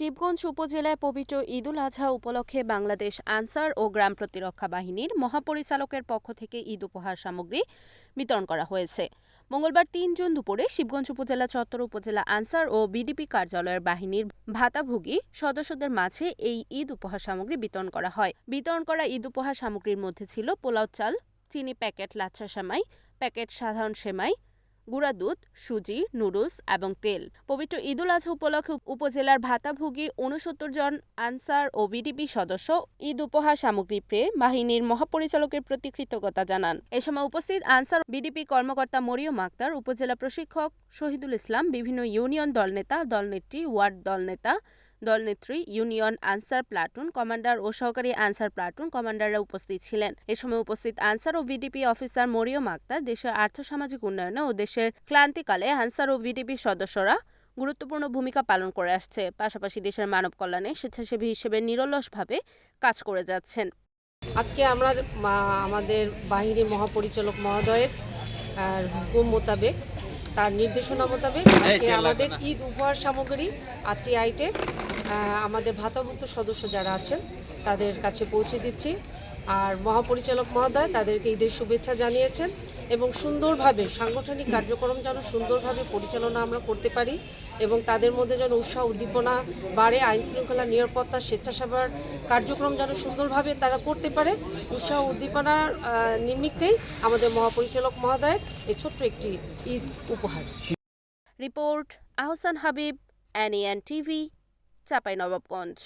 শিবগঞ্জ উপজেলায় পবিত্র ঈদুল আজহা উপলক্ষে বাংলাদেশ আনসার ও গ্রাম প্রতিরক্ষা বাহিনীর মহাপরিচালকের পক্ষ থেকে ঈদ উপহার সামগ্রী বিতরণ করা হয়েছে। মঙ্গলবার তিন জুন দুপুরে শিবগঞ্জ উপজেলা চত্বর উপজেলা আনসার ও বিডিপি কার্যালয়ের বাহিনীর ভাতাভোগী সদস্যদের মাঝে এই ঈদ উপহার সামগ্রী বিতরণ করা হয়। বিতরণ করা ঈদ উপহার সামগ্রীর মধ্যে ছিল পোলাও চাল, চিনি প্যাকেট লাচ্ছা সেমাই, প্যাকেট সাধারণ সেমাই গুঁড়া দুধ, সুজি, নুডলস এবং তেল। পবিত্র ঈদুল আজহা উপলক্ষে উপজেলার ভাতাভোগী উনসত্তর জন আনসার ও বিডিপি সদস্য ঈদ উপহার সামগ্রী পেয়ে বাহিনীর মহাপরিচালকের প্রতি কৃতজ্ঞতা জানান। এ সময় উপস্থিত আনসার, বিডিপি কর্মকর্তা মরিয়ম আক্তার, উপজেলা প্রশিক্ষক শহীদুল ইসলাম, বিভিন্ন ইউনিয়ন দলনেতা দলনেত্রী, ওয়ার্ড দলনেতা দলনেত্রী ইউনিয়ন আনসার প্লাটুন, কমান্ডার ও সহকারী আনসার প্লাটুন কমান্ডাররা উপস্থিত ছিলেন। এ সময় উপস্থিত আনসার ও ভিডিপি অফিসার মরিয়ম আক্তার, দেশের আর্থসামাজিক উন্নয়নে ও দেশের ক্লান্তিকালে আনসার ও ভিডিপি সদস্যরা গুরুত্বপূর্ণ ভূমিকা পালন করে আসছে। পাশাপাশি দেশের মানব কল্যাণে স্বেচ্ছাসেবী হিসেবে নিরলসভাবে কাজ করে যাচ্ছেন। আজকে আমরা আমাদের বাহিনী মহাপরিচালক মহোদয়ের হুকুম মোতাবেক তার নির্দেশনা মোতাবেক আজকে আমাদের ঈদ উপহার সামগ্রী আটটি আইটেম আমাদের ভাতাভুক্ত সদস্য যারা আছেন তাদের কাছে পৌঁছে দিচ্ছি। আর মহাপরিচালক মহোদয় তাদেরকে ঈদের শুভেচ্ছা জানিয়েছেন এবং সুন্দরভাবে সাংগঠনিক কার্যক্রম যেন সুন্দরভাবে পরিচালনা আমরা করতে পারি এবং তাদের মধ্যে যেন উৎসাহ, উদ্দীপনা বাড়ে আইন শৃঙ্খলা নিরাপত্তা, স্বেচ্ছাসেবার কার্যক্রম যেন সুন্দরভাবে তারা করতে পারে। উৎসাহ উদ্দীপনার নিমিত্তেই আমাদের মহাপরিচালক মহোদয়ের এই ছোট্ট একটি ঈদ উপহার। Report Ahsan Habib NN TV Chapainawabganj.